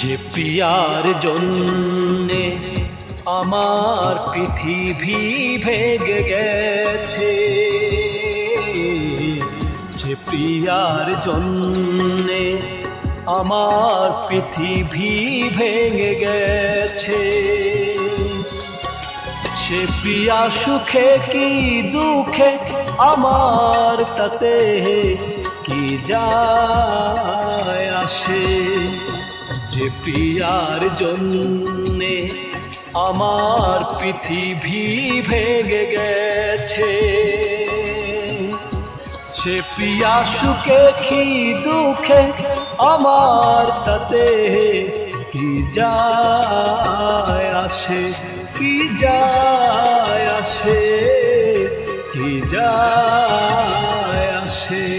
যে প্রিয়ার জন্যে আমার পৃথিবী ভেগে গেছে, যে প্রিয়ার জন্যে আমার পৃথিবী ভেঙে গেছে। সে প্রিয়া সুখে কি দুঃখে আমার তাতে কি যায় আসে? যে প্রিয়ার জন্যে আমার পৃথিবী ভেঙে গেছে। সে প্রিয়া সুখে কি দুঃখে আমার তাতে কি যায় আসে, কি যায় আসে, কি যায় আসে?